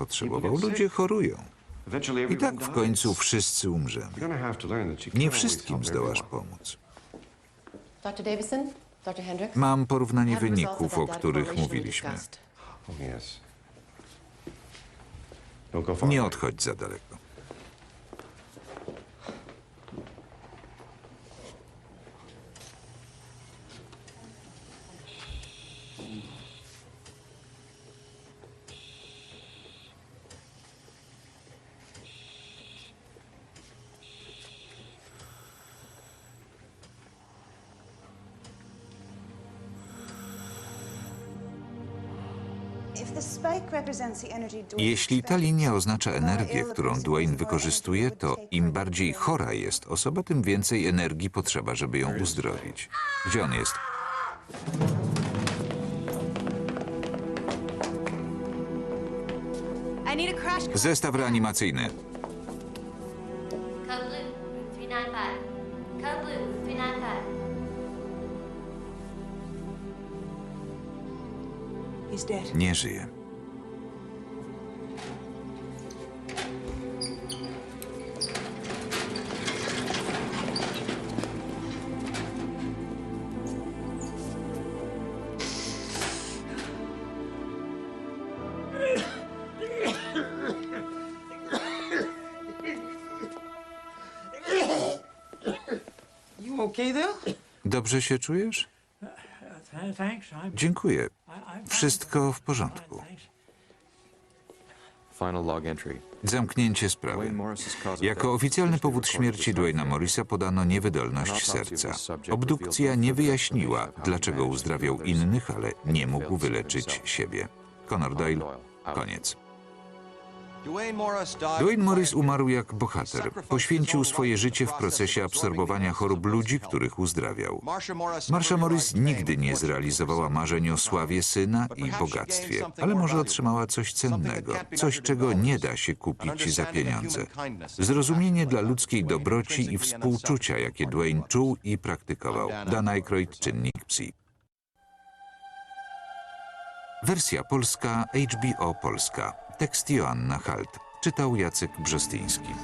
potrzebował. Ludzie chorują. I tak w końcu wszyscy umrzemy. Nie wszystkim zdołasz pomóc. Dr. Davison? Dr. Hendricks? Mam porównanie wyników, o których mówiliśmy. discussed. Nie odchodź za daleko. Jeśli ta linia oznacza energię, którą Dwayne wykorzystuje, to im bardziej chora jest osoba, tym więcej energii potrzeba, żeby ją uzdrowić. Gdzie on jest? Zestaw reanimacyjny. Code blue, 395. Code blue, 395. Nie żyje. You okay there? Dobrze się czujesz? Dziękuję. Wszystko w porządku. Zamknięcie sprawy. Jako oficjalny powód śmierci Dwayna Morrisa podano niewydolność serca. Obdukcja nie wyjaśniła, dlaczego uzdrawiał innych, ale nie mógł wyleczyć siebie. Conor Doyle, koniec. Dwayne Morris umarł jak bohater. Poświęcił swoje życie w procesie absorbowania chorób ludzi, których uzdrawiał. Marsha Morris nigdy nie zrealizowała marzeń o sławie syna i bogactwie, ale może otrzymała coś cennego, coś, czego nie da się kupić za pieniądze. Zrozumienie dla ludzkiej dobroci i współczucia, jakie Dwayne czuł i praktykował. Dan Aykroyd, Czynnik Psi. Wersja polska HBO Polska. Tekst Joanna Halt. Czytał Jacek Brzostyński.